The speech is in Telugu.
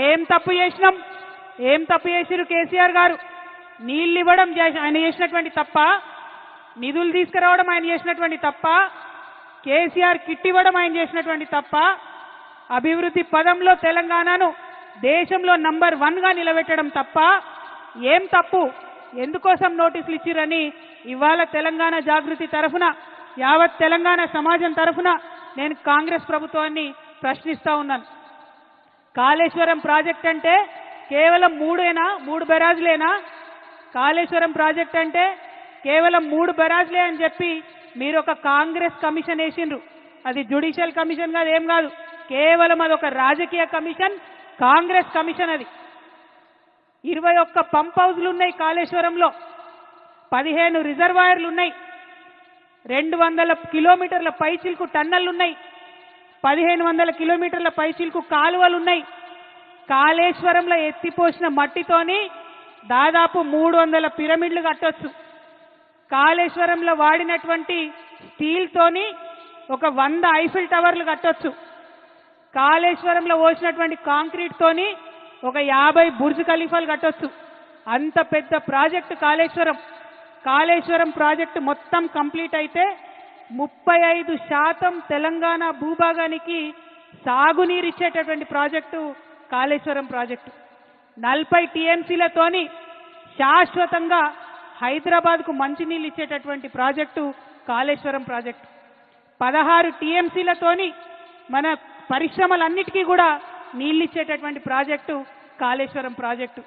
ఏం తప్పు చేసినాం? ఏం తప్పు చేసిరు కేసీఆర్ గారు? నీళ్ళు ఇవ్వడం చేసి- ఆయన చేసినటువంటి తప్ప నిధులు తీసుకురావడం ఆయన చేసినటువంటి తప్ప కేసీఆర్ కిట్ ఇవ్వడం ఆయన చేసినటువంటి తప్ప అభివృద్ధి పదంలో తెలంగాణను దేశంలో నంబర్ వన్గా నిలబెట్టడం తప్ప ఏం తప్పు? ఎందుకోసం నోటీసులు ఇచ్చిరని ఇవాళ తెలంగాణ జాగృతి తరఫున యావత్ తెలంగాణ సమాజం తరఫున నేను కాంగ్రెస్ ప్రభుత్వాన్ని ప్రశ్నిస్తా ఉన్నాను. కాళేశ్వరం ప్రాజెక్ట్ అంటే కేవలం మూడేనా? మూడు బెరాజులేనా? కాళేశ్వరం ప్రాజెక్ట్ అంటే కేవలం మూడు బెరాజులే అని చెప్పి మీరు ఒక కాంగ్రెస్ కమిషన్ వేసిండ్రు. అది జ్యుడిషియల్ కమిషన్ కాదు ఏం కాదు. కేవలం అది ఒక రాజకీయ కమిషన్ కాంగ్రెస్ కమిషన్ అది. ఇరవై ఒక్క పంప్ హౌజ్లు ఉన్నాయి కాళేశ్వరంలో. పదిహేను రిజర్వాయర్లు ఉన్నాయి రెండు వందల కిలోమీటర్ల పైచిల్కు టన్నెల్ ఉన్నాయి పదిహేను వందల కిలోమీటర్ల పైచిల్కు కాలువలు ఉన్నాయి కాళేశ్వరంలో ఎత్తిపోసిన మట్టితోని దాదాపు మూడు వందల పిరమిడ్లు కట్టొచ్చు. కాళేశ్వరంలో వాడినటువంటి స్టీల్తోని ఒక వంద ఐఫిల్ టవర్లు కట్టొచ్చు. కాళేశ్వరంలో పోసినటువంటి కాంక్రీట్తోని ఒక యాభై బుర్జ్ ఖలీఫాలు కట్టొచ్చు. అంత పెద్ద ప్రాజెక్టు కాళేశ్వరం. కాళేశ్వరం ప్రాజెక్టు మొత్తం కంప్లీట్ అయితే ముప్పై ఐదు శాతం తెలంగాణ భూభాగానికి సాగునీరు ఇచ్చేటటువంటి ప్రాజెక్టు కాళేశ్వరం ప్రాజెక్టు. నలభై టీఎంసీలతోని శాశ్వతంగా హైదరాబాద్కు మంచినీళ్ళు ఇచ్చేటటువంటి ప్రాజెక్టు కాళేశ్వరం ప్రాజెక్టు. పదహారు టీఎంసీలతోని మన పరిశ్రమలన్నిటికీ కూడా నీళ్ళు ఇచ్చేటటువంటి ప్రాజెక్టు కాళేశ్వరం ప్రాజెక్టు.